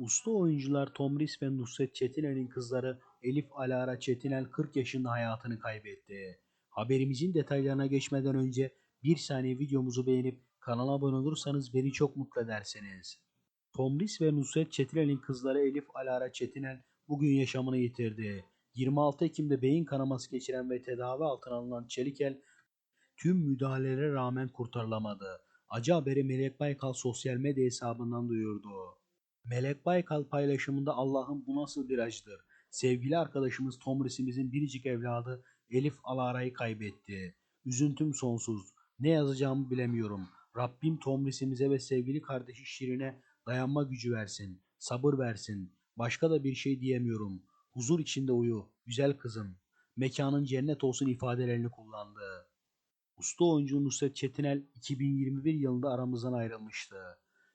Usta oyuncular Tomris ve Nusret Çetinel'in kızları Elif Alara Çetinel 40 yaşında hayatını kaybetti. Haberimizin detaylarına geçmeden önce bir saniye videomuzu beğenip kanala abone olursanız beni çok mutlu edersiniz. Tomris ve Nusret Çetinel'in kızları Elif Alara Çetinel bugün yaşamını yitirdi. 26 Ekim'de beyin kanaması geçiren ve tedavi altına alınan Çelikel tüm müdahalelere rağmen kurtarılamadı. Acı haberi Melek Baykal sosyal medya hesabından duyurdu. Melek Baykal paylaşımında Allah'ım bu nasıl bir acıdır. Sevgili arkadaşımız Tomris'imizin biricik evladı Elif Alara'yı kaybetti. Üzüntüm sonsuz. Ne yazacağımı bilemiyorum. Rabbim Tomris'imize ve sevgili kardeşi Şirin'e dayanma gücü versin. Sabır versin. Başka da bir şey diyemiyorum. Huzur içinde uyu. Güzel kızım. Mekanın cennet olsun ifadelerini kullandı. Usta oyuncu Nusret Çetinel 2021 yılında aramızdan ayrılmıştı.